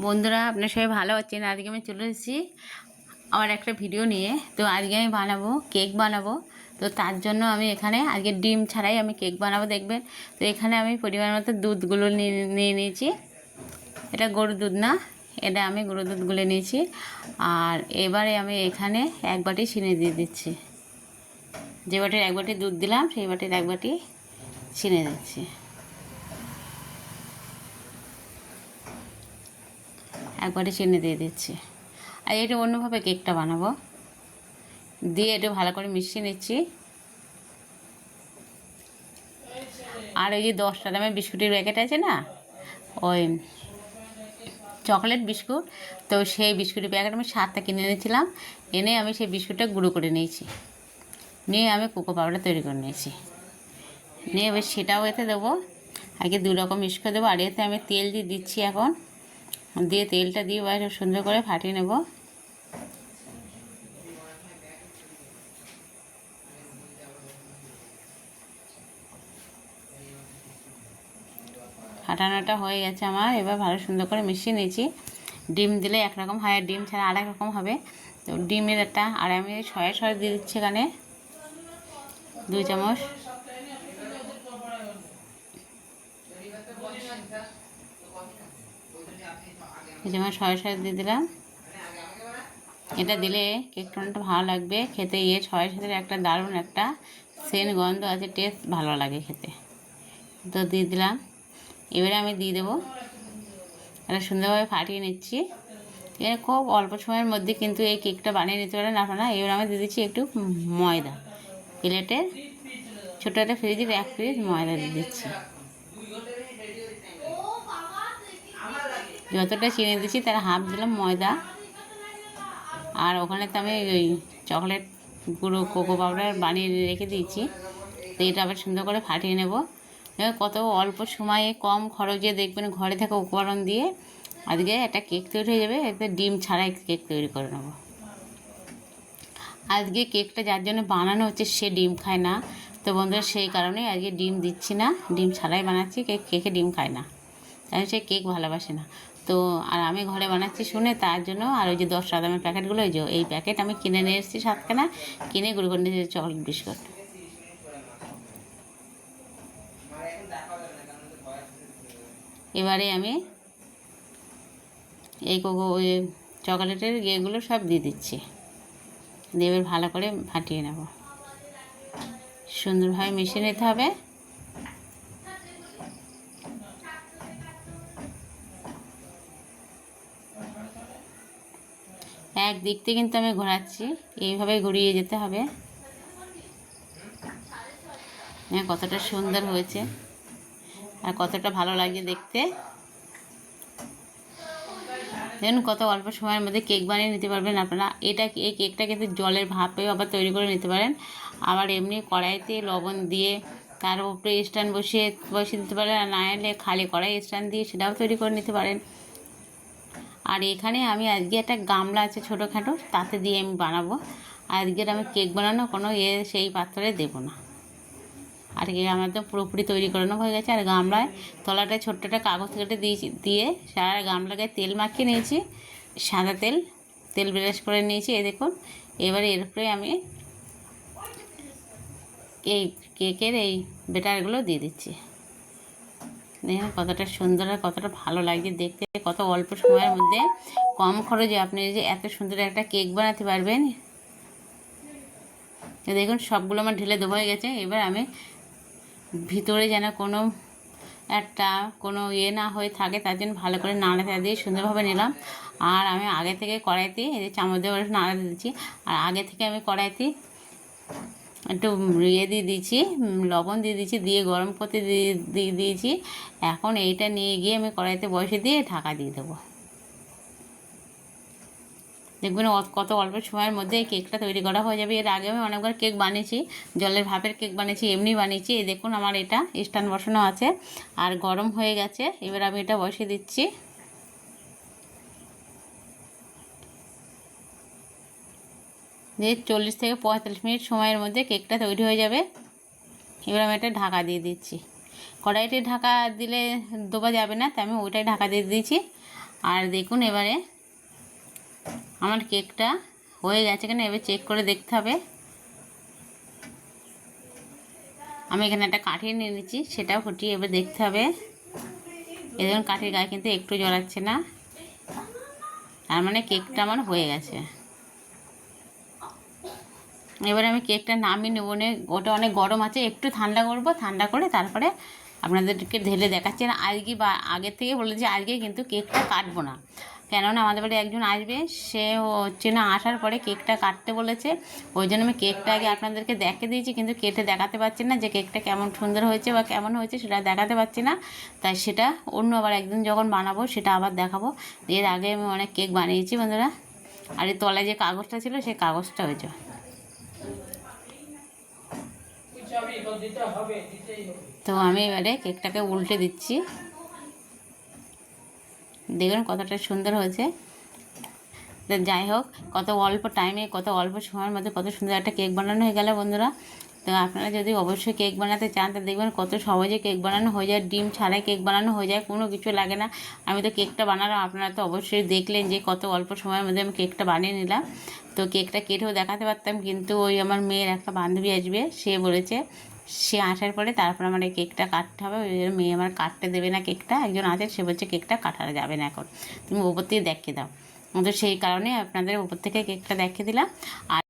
বন্ধুরা, আপনার সবাই ভালো আছেন? আজকে আমি চলে এসেছি আমার একটা ভিডিও নিয়ে। তো আজকে আমি বানাবো, কেক বানাবো। তো তার জন্য আমি এখানে আজকে ডিম ছাড়াই আমি কেক বানাবো, দেখবেন? তো এখানে আমি পরিমাণ মতো দুধগুলো নিয়ে নিয়ে নিয়েছি। এটা গরুর দুধ না, এটা আমি গরুর দুধ গুলে নিয়েছি। আর এবারে আমি এখানে এক বাটি চিনি দিয়ে দিচ্ছি। যে বাটির এক বাটি দুধ দিলাম, সেই বাটির এক বাটি চিনি দিচ্ছি। একবারে চিনি দিয়ে দিচ্ছি। আর এটা অন্যভাবে কেকটা বানাবো। দিয়ে একটু ভালো করে মিশিয়ে নিচ্ছি। আর ওই যে দশটা দামের বিস্কুটের প্যাকেট আছে না? ওই চকলেট বিস্কুট। তো সেই বিস্কুটের প্যাকেট আমি সাতটা কিনে এনেছিলাম। এনে আমি সেই বিস্কুটটা গুঁড়ো করে নিয়েছি। নিয়ে আমি কোকো পাউডার তৈরি করে নিয়েছি। নিয়ে এবার সেটাও এতে দেবো। আগে দু রকম মিক্স করে দেবো। আর এতে আমি তেল দিয়ে দিচ্ছি এখন। দিয়ে তেলটা দিয়ে বাইরে সুন্দর করে ফাটিয়ে নেব। ফাটানোটা হয়ে গেছে আমার। এবার ভালো সুন্দর করে মিশিয়ে নিয়েছি। ডিম দিলে একরকম হয়, আর ডিম ছাড়া আরেক রকম হবে। তো ডিমের একটা আর আমি ছয় ছয় দিয়ে দিচ্ছি এখানে। দুই চামচ। যেমন ছয় ছয় দিয়ে দিলাম। এটা দিলে কেকটা ভালো লাগবে। খেতে ইয়ে ছয় সাথে একটা দারুণ একটা সেন গন্ধ আছে টেস্ট ভালো লাগে খেতে। তো দিয়ে দিলাম। এবারে আমি দিয়ে দেবো। এটা সুন্দরভাবে ফাটিয়ে নিচ্ছি। এর খুব অল্প সময়ের মধ্যে কিন্তু এই কেকটা বানিয়ে নিতে পারেন আপনারা। এবার আমি দিয়ে দিচ্ছি একটু ময়দা। প্লেটের ছোটো একটা ফ্রিজের এক ফ্রিজ ময়দা দিয়ে দিচ্ছি। যতটা চিনি দিচ্ছি তার হাফ দিলাম ময়দা। আর ওখানে তো আমি ওই চকলেট গুঁড়ো কোকো পাউডার বানিয়ে রেখে দিয়েছি। তো এটা আবার সুন্দর করে ফাটিয়ে নেব। কত অল্প সময়ে কম খরচে দেখবেন ঘরে থাকা উপকরণ দিয়ে আজকে একটা কেক তৈরি হয়ে যাবে। এতে ডিম ছাড়াই কেক তৈরি করে নেব। আজকে কেকটা যার জন্য বানানো হচ্ছে, সে ডিম খায় না। তো বন্ধুরা, সেই কারণে আজকে ডিম দিচ্ছি না। ডিম ছাড়াই বানাচ্ছি কেক কেকে ডিম খায় না। তাই সে কেক ভালোবাসে না। তো আর আমি ঘরে বানাচ্ছি শুনে তার জন্য আর ওই যে দশ দামের প্যাকেটগুলো, ওই যে এই প্যাকেট আমি কিনে নিয়ে এসেছি সাতখানা, কিনে নিয়েছি চকলেট বিস্কুট। এবারে আমি এই কোকো, ওই চকলেটের ইয়েগুলো সব দিয়ে দিচ্ছি। দিয়ে এবার ভালো করে ফাটিয়ে নেব। সুন্দরভাবে মিশিয়ে নিতে হবে। এক দিক থেকে কিন্তু আমি ঘোরাচ্ছি। এইভাবে ঘুরিয়ে যেতে হবে। হ্যাঁ কতটা সুন্দর হয়েছে। আর কতটা ভালো লাগছে দেখতে। দেখুন, কত অল্প সময়ের মধ্যে কেক বানিয়ে নিতে পারবেন আপনারা। এটা এই কেকটা কিন্তু জলের ভাপেও আবার তৈরি করে নিতে পারেন। আবার এমনি কড়াইতে লবণ দিয়ে তার উপরে স্ট্যান্ড বসিয়ে বসিয়ে দিতে পারেন। আর না এলে খালি কড়াই স্ট্যান্ড দিয়ে সেটাও তৈরি করে নিতে পারেন। আর এখানে আমি আজকে একটা গামলা আছে ছোটোখাটো, তাতে দিয়ে আমি বানাবো। আজকের আমি কেক বানানো, কোনো এ সেই পাত্রে দেবো না। আর কি আমার তো পুরোপুরি তৈরি করানো হয়ে গেছে। আর গামলায় তলাটায় ছোট্ট একটা কাগজ কেটে দিয়েছি, দিয়ে সারা গামলাকে তেল মাখিয়ে নিয়েছি, সাদা তেল তেল ব্রাশ করে নিয়েছি। এ দেখুন, এবারে এর উপরে আমি এই কেকের এই বেটারগুলো দিয়ে দিচ্ছি। দেখুন কতটা সুন্দর আর কতটা ভালো লাগছে দেখতে, কত অল্প সময়ের মধ্যে কম খরচে আপনি যে এত সুন্দর একটা কেক বানাতে পারবেন। দেখুন, সবগুলো আমার ঢেলে দেওয়া হয়ে গেছে। এবার আমি ভিতরে যেন কোনো একটা কোনো ইয়ে না হয়ে থাকে, তার জন্য ভালো করে নাড়া দিয়ে সুন্দরভাবে নিলাম। আর আমি আগে থেকে কড়াইতে এই যে চামচ দিয়ে নাড়া দিচ্ছি। আর আগে থেকে আমি কড়াইতে একটু ইয়ে দিয়ে দিয়েছি লবণ দিয়ে দিয়েছি, দিয়ে গরম করতে দিয়ে দিয়ে দিয়েছি। এখন এইটা নিয়ে গিয়ে আমি কড়াইতে বসে দিয়ে ঢাকা দিয়ে দেবো। দেখবেন কত অল্প সময়ের মধ্যে এই কেকটা তৈরি করা হয়ে যাবে। এর আগে আমি অনেকবার কেক বানিয়েছি, জলের ভাপের কেক বানিয়েছি, এমনি বানিয়েছি। এই দেখুন আমার এটা স্ট্যান্ড বসানো আছে, আর গরম হয়ে গেছে। এবার আমি এটা বসিয়ে দিচ্ছি। দিয়ে চল্লিশ থেকে পঁয়তাল্লিশ মিনিট সময়ের মধ্যে কেকটা তৈরি হয়ে যাবে। এবার আমি এটা ঢাকা দিয়ে দিচ্ছি। কড়াইতে ঢাকা দিলে দোবা যাবে না, তাই আমি ওইটাই ঢাকা দিয়ে দিয়েছি। আর দেখুন এবারে আমার কেকটা হয়ে গেছে কেন, এবার চেক করে দেখতে হবে। আমি এখানে একটা কাঠি নিয়ে নিচ্ছি সেটা ফুটিয়ে এবার দেখতে হবে। দেখুন কাঠির গায়ে কিন্তু একটু জ্বলাচ্ছে না। তার মানে কেকটা আমার হয়ে গেছে। এবারে আমি কেকটা নামিয়ে নেব। নে, ওটা অনেক গরম আছে, একটু ঠান্ডা করব, ঠান্ডা করে তারপরে আপনাদেরকে ঢেলে দেখাচ্ছি। না আজকে বা আগের থেকে বলেছি আজকে কিন্তু কেকটা কাটবো না। কেননা আমাদের বাড়ি একজন আসবে, সে হচ্ছে না আসার পরে কেকটা কাটতে বলেছে। ওই জন্য আমি কেকটা আগে আপনাদেরকে দেখে দিয়েছি, কিন্তু কেটে দেখাতে পারছি না যে কেকটা কেমন সুন্দর হয়েছে বা কেমন হয়েছে, সেটা দেখাতে পারছি না। তাই সেটা অন্য আবার একদিন যখন বানাবো, সেটা আবার দেখাবো। এর আগে আমি অনেক কেক বানিয়েছি বন্ধুরা। আর এই তলায় যে কাগজটা ছিল, সেই কাগজটা হয়েছে। তো আমি এবারে কেকটাকে উল্টে দিচ্ছি। দেখুন কতটা সুন্দর হয়েছে। যাই হোক, কত অল্প টাইমে কত অল্প সময়ের মধ্যে কত সুন্দর একটা কেক বানানো হয়ে গেল বন্ধুরা। তো আপনারা যদি অবশ্যই কেক বানাতে চান, তো দেখবেন কত সহজে কেক বানানো হয়ে যায়, ডিম ছাড়াই কেক বানানো হয়ে যায়, কোনো কিছু লাগে না। আমি তো কেকটা বানালাম, আপনারা তো অবশ্যই দেখলেন যে কত অল্প সময়ের মধ্যে আমি কেকটা বানিয়ে নিলাম। তো কেকটা কেটেও দেখাতে পারতাম, কিন্তু ওই আমার মেয়ের একটা বান্ধবী আসবে, সে বলেছে সে আসার পরে তারপর আমার এই কেকটা কাটতে হবে। ওই মেয়ে আমার কাটতে দেবে না কেকটা, একজন আছে, সে বলছে কেকটা কাটা যাবে না এখন। তুমি ওপর থেকে দেখিয়ে দাও। তো সেই কারণে আপনাদের ওপর থেকে কেকটা দেখিয়ে দিলাম। আর